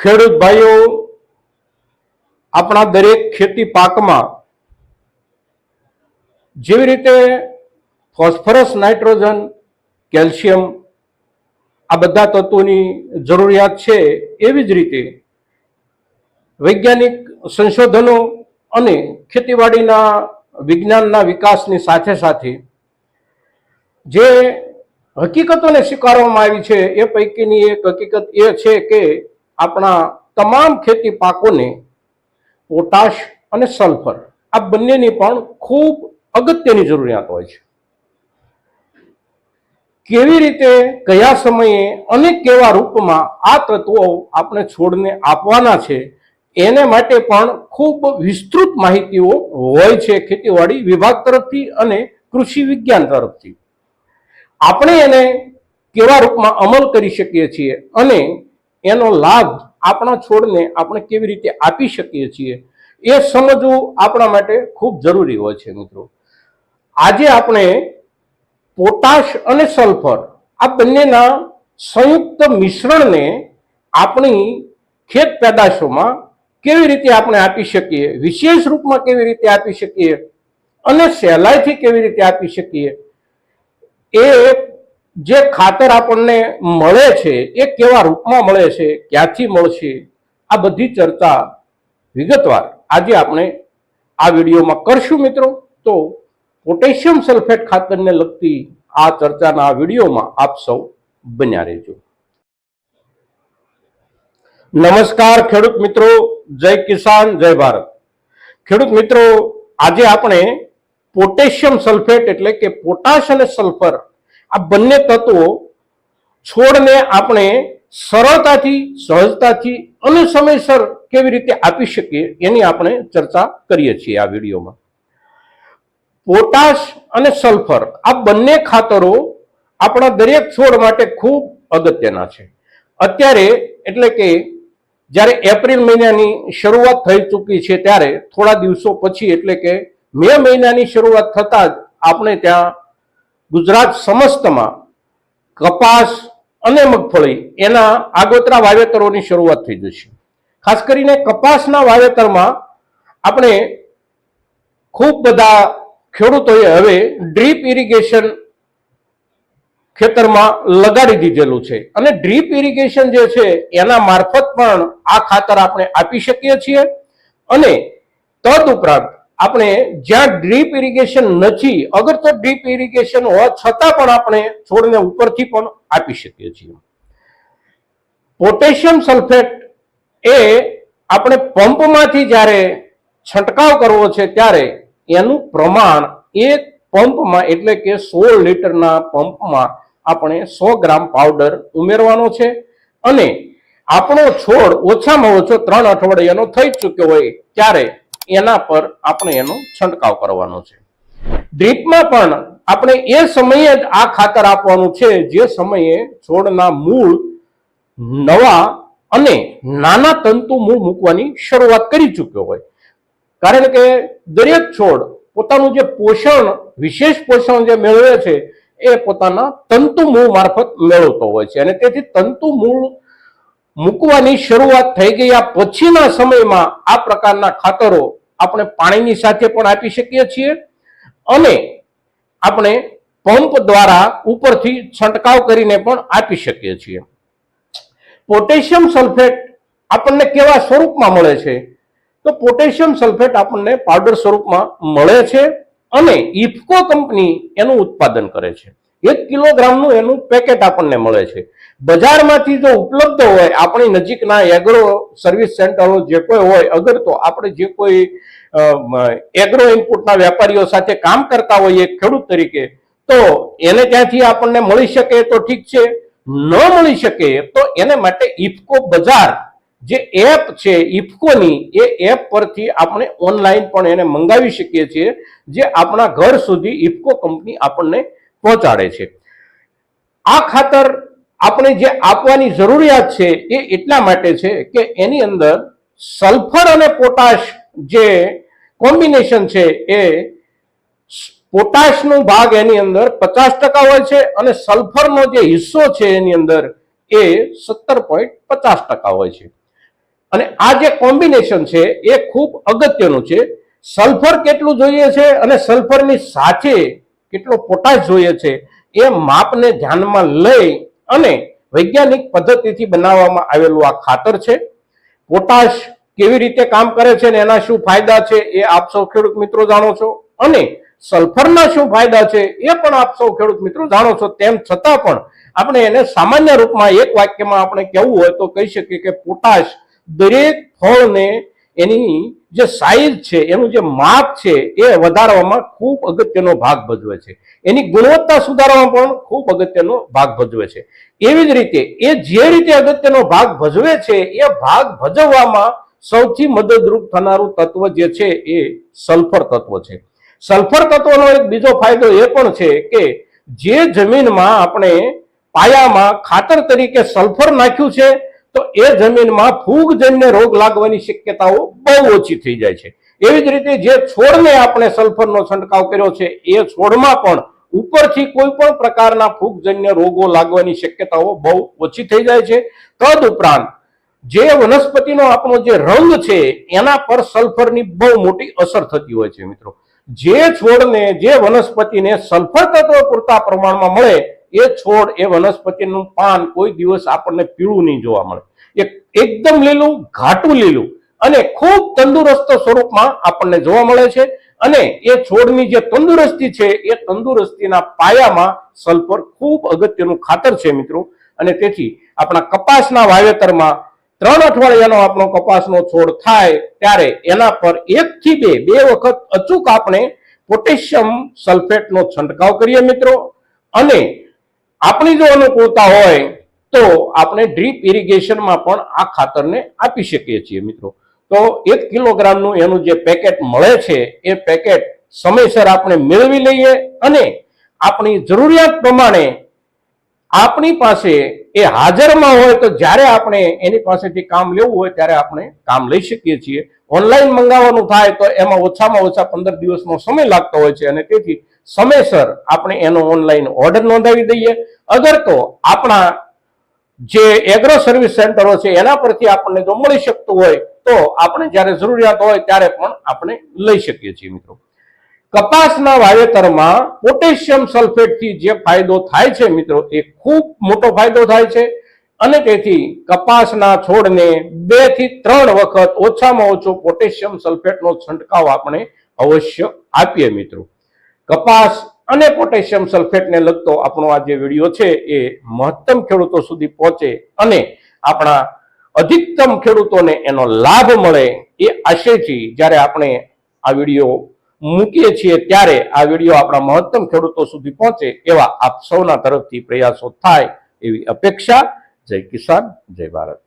ખેડૂત ભાઈઓ, આપણા દરેક ખેતી પાકમાં જેવી રીતે ફોસ્ફરસ, નાઇટ્રોજન, કેલ્શિયમ આ બધા તત્વોની જરૂરિયાત છે, એવી જ રીતે વૈજ્ઞાનિક સંશોધનો અને ખેતીવાડીના વિજ્ઞાનના વિકાસની સાથે સાથે જે હકીકતોને સ્વીકારવામાં આવી છે, એ પૈકીની એક હકીકત એ છે કે આપણા તમામ ખેતી પાકોને પોટાશ અને સલ્ફર આ બંનેની પણ ખૂબ અગત્યની જરૂરિયાત હોય છે. કેવી રીતે, કયા સમયે અને કેવા રૂપમાં આ તત્વો આપણે છોડને આપવાના છે, એને માટે પણ ખૂબ વિસ્તૃત માહિતીઓ હોય છે ખેતીવાડી વિભાગ તરફથી અને કૃષિ વિજ્ઞાન તરફથી. આપણે એને કેવા રૂપમાં અમલ કરી શકીએ છીએ અને એનો લાભ આપણા છોડને આપણે કેવી રીતે આપી શકીએ છીએ એ સમજવું આપણા માટે ખૂબ જરૂરી હોય છે મિત્રો. આજે આપણે પોટાશ અને સલ્ફર આ બંનેના સંયુક્ત મિશ્રણને આપણી ખેત પેદાશોમાં કેવી રીતે આપણે આપી શકીએ, વિશેષ રૂપમાં કેવી રીતે આપી શકીએ અને સહેલાઈથી કેવી રીતે આપી શકીએ એ જે ખાતર આપણને મળે છે, એ કેવા રૂપમાં મળે છે, ક્યાંથી મળશે, આ બધી ચર્ચા વિગતવાર આજે આપણે આ વિડીયોમાં કરશું મિત્રો. તો પોટેશિયમ સલ્ફેટ ખાતરને લગતી આ ચર્ચાના આ વિડીયોમાં આપ સૌ બન્યા રહેજો. નમસ્કાર ખેડૂત મિત્રો, જય કિસાન, જય ભારત. ખેડૂત મિત્રો, આજે આપણે પોટેશિયમ સલ્ફેટ એટલે કે પોટાશ અને સલ્ફર આ બંને તત્વો છોડને આપણે સરળતાથી, સહજતાથી અને સમયસર કેવી રીતે આપી શકીએ એની આપણે ચર્ચા કરીએ છીએ આ વિડીયોમાં. પોટાશ અને સલ્ફર આ બંને ખાતરો આપણા દરેક છોડ માટે ખૂબ અગત્યના છે. અત્યારે એટલે કે જ્યારે એપ્રિલ મહિનાની શરૂઆત થઈ ચૂકી છે ત્યારે થોડા દિવસો પછી એટલે કે મે મહિનાની શરૂઆત થતાં જ આપણે ત્યાં ગુજરાત સમસ્તમાં કપાસ અને મગફળી એના આગોતરા વાવેતરોની શરૂઆત થઈ જશે. ખાસ કરીને કપાસના વાવેતરમાં આપણે ખૂબ બધા ખેડૂતોએ હવે ડ્રીપ ઇરિગેશન ખેતરમાં લગાડી દીધેલું છે. અને ડ્રીપ ઇરિગેશન જે છે એના મારફત પણ આ ખાતર આપણે આપી શકીએ છીએ. અને તદ ઉપરાંત આપણે જ્યાં ડ્રીપ ઇરિગેશન નથી અગર તો ડ્રીપ ઇરિગેશન હોવા છતાં પણ આપણે છોડને ઉપરથી પણ આપી શકીએ છીએ. પોટેશિયમ સલ્ફેટ એ આપણે પંપમાંથી જ્યારે છંટકાવ કરવો છે ત્યારે એનું પ્રમાણ એક પંપમાં એટલે કે સોળ લીટરના પંપમાં આપણે સો ગ્રામ પાવડર ઉમેરવાનો છે અને આપણો છોડ ઓછામાં ઓછો ત્રણ અઠવાડિયાનો થઈ ચૂક્યો હોય ત્યારે એના પર આપણે એનો છંટકાવ કરવાનો છે. ડ્રીપમાં પણ આપણે એ સમયે જ આ ખાતર આપવાનું છે, જે સમયે છોડના મૂળ નવા અને નાના તંતુ મૂળ મૂકવાની શરૂઆત કરી ચૂક્યો હોય. કારણ કે દરેક છોડ પોતાનું જે પોષણ, વિશેષ પોષણ જે મેળવે છે, એ પોતાના તંતુ મૂળ મારફત મેળવતો હોય છે. અને તેથી તંતુ મૂળ મૂકવાની શરૂઆત થઈ ગયા પછીના સમયમાં આ પ્રકારના ખાતરો આપણે પાણીની સાથે પણ આપી શકીએ છીએ અને આપણે પંપ દ્વારા ઉપરથી છંટકાવ કરીને પણ આપી શકીએ છીએ. પોટેશિયમ સલ્ફેટ આપણને કેવા સ્વરૂપમાં મળે છે? તો પોટેશિયમ સલ્ફેટ આપણને પાવડર સ્વરૂપમાં મળે છે અને ઇફકો કંપની એનું ઉત્પાદન કરે છે. એક કિલોગ્રામનું એનું પેકેટ આપણને મળે છે. બજારમાંથી જો ઉપલબ્ધ હોય, આપણી નજીકના એગ્રો સર્વિસ સેન્ટરો જે કોઈ હોય અગર તો આપણે જે કોઈ એગ્રો ઇનપુટના વેપારીઓ સાથે કામ કરતા હોઈએ ખેડૂત તરીકે, તો એને ત્યાંથી આપણને મળી શકે તો ઠીક છે. ન મળી શકે તો એને માટે ઇફકો બજાર જે એપ છે ઇફકોની એ એપ પરથી આપણે ઓનલાઈન પણ એને મંગાવી શકીએ છીએ, જે આપણા ઘર સુધી ઇફકો કંપની આપણને પહોંચાડે છે. આ ખાતર આપણે જે આપવાની જરૂરિયાત છે એ એટલા માટે છે કે એની અંદર સલ્ફર અને પોટાશ જે કોમ્બિનેશન છે એ પોટાશનો ભાગ એની અંદર પચાસ ટકા હોય છે અને સલ્ફરનો જે હિસ્સો છે એની અંદર એ સત્તર પોઈન્ટ પચાસ ટકા હોય છે. અને આ જે કોમ્બિનેશન છે એ ખૂબ અગત્યનું છે. સલ્ફર કેટલું જોઈએ છે અને સલ્ફરની સાથે કેટલો પોટાશ જોઈએ છે એ માપને ધ્યાનમાં લઈ અને વૈજ્ઞાનિક પદ્ધતિથી બનાવવામાં આવેલું આ ખાતર છે. પોટાશ કેવી રીતે કામ કરે છે અને એના શું ફાયદા છે એ આપ સૌ ખેડૂત મિત્રો જાણો છો. અને સલ્ફરના શું ફાયદા છે એ પણ આપ સૌ ખેડૂત મિત્રો જાણો છો. તેમ છતાં પણ આપણે એને સામાન્ય રૂપમાં એક વાક્યમાં આપણે કહેવું હોય તો કહી શકીએ કે પોટાશ દરેક ફળને એની જે સાઈઝ છે, એનું જે માપ છે, એ વધારવામાં ખૂબ અગત્યનો ભાગ ભજવે છે. એની ગુણવત્તા સુધારવામાં પણ ખૂબ અગત્યનો ભાગ ભજવે છે. એવી જ રીતે, એ જે રીતે અગત્યનો ભાગ ભજવે છે, એ ભાગ ભજવવામાં સૌથી મદદરૂપ થનારું તત્વ જે છે, એ સલ્ફર તત્વ છે. સલ્ફર તત્વનો એક બીજો ફાયદો એ પણ છે કે, જે જમીનમાં આપણે પાયામાં ખાતર તરીકે સલ્ફર નાખ્યું છે તો એ જમીનમાં ફૂગજન્ય રોગ લાગવાની શક્યતાઓ બહુ ઓછી થઈ જાય છે. એવી જ રીતે જે છોડને આપણે સલ્ફરનો છંટકાવ કર્યો છે, એ છોડમાં પણ ઉપરથી કોઈ પણ પ્રકારના ફૂગજન્ય રોગો લાગવાની શક્યતાઓ બહુ ઓછી થઈ જાય છે. તદ ઉપરાંત જે વનસ્પતિનો આપણો જે રંગ છે, એના પર સલ્ફરની બહુ મોટી અસર થતી હોય છે મિત્રો. જે છોડને, જે વનસ્પતિને સલ્ફર તત્વ પૂરતા પ્રમાણમાં મળે એ છોડ, એ વનસ્પતિનું પાન કોઈ દિવસ આપણને પીળું નહીં જોવા મળે. એક, એકદમ લીલું, ઘાટું લીલું અને ખૂબ તંદુરસ્ત સ્વરૂપમાં આપણને જોવા મળે છે અને એ છોડની જે તંદુરસ્તી છે, એ તંદુરસ્તીના પાયામાં સલ્ફર ખૂબ અગત્યનું ખાતર છે મિત્રો. અને તેથી આપણા કપાસના વાવેતરમાં ત્રણ અઠવાડિયાનો આપણો કપાસનો છોડ થાય ત્યારે એના પર એક થી બે બે વખત અચૂક આપણે પોટેશિયમ સલ્ફેટનો છંટકાવ કરીએ મિત્રો. અને આપણી જો અનુકૂળતા હોય તો આપણે ડ્રીપ ઇરિગેશનમાં પણ આ ખાતરને આપી શકીએ છીએ મિત્રો. તો એક કિલોગ્રામનું એનું જે પેકેટ મળે છે, એ પેકેટ સમયસર આપણે મેળવી લઈએ અને આપણી જરૂરિયાત પ્રમાણે આપણી પાસે એ હાજરમાં હોય તો જ્યારે આપણે એની પાસેથી કામ લેવું હોય ત્યારે આપણે કામ લઈ શકીએ છીએ. ઓનલાઈન મંગાવવાનું થાય તો એમાં ઓછામાં ઓછા પંદર દિવસનો સમય લાગતો હોય છે અને તેથી સમયસર આપણે એનો ઓનલાઈન ઓર્ડર નોંધાવી દઈએ. અગર તો આપણા જે એગ્રો સર્વિસ સેન્ટરો છે, એના પરથી આપણને જો મળી શકતું હોય, તો આપણે જ્યારે જરૂરિયાત હોય ત્યારે પણ આપણે લઈ શકીએ છીએ મિત્રો. કપાસના વાવેતરમાં પોટેશિયમ સલ્ફેટથી જે ફાયદો થાય છે મિત્રો, એ ખૂબ મોટો ફાયદો થાય છે. અને તેથી કપાસના છોડને બેથી ત્રણ વખત ઓછામાં ઓછો પોટેશિયમ સલ્ફેટનો છંટકાવ આપણે અવશ્ય આપીએ મિત્રો. કપાસ અને પોટેશિયમ સલ્ફેટને લગતો આપણો આ જે વીડિયો છે એ મહત્તમ ખેડૂતો સુધી પહોંચે અને આપણા અધિકતમ ખેડૂતોને એનો લાભ મળે એ આશયથી જ્યારે આપણે આ વીડિયો મૂકીએ છીએ ત્યારે આ વીડિયો આપણા મહત્તમ ખેડૂતો સુધી પહોંચે એવા આપ સૌના તરફથી પ્રયાસો થાય એવી અપેક્ષા. જય કિસાન, જય ભારત.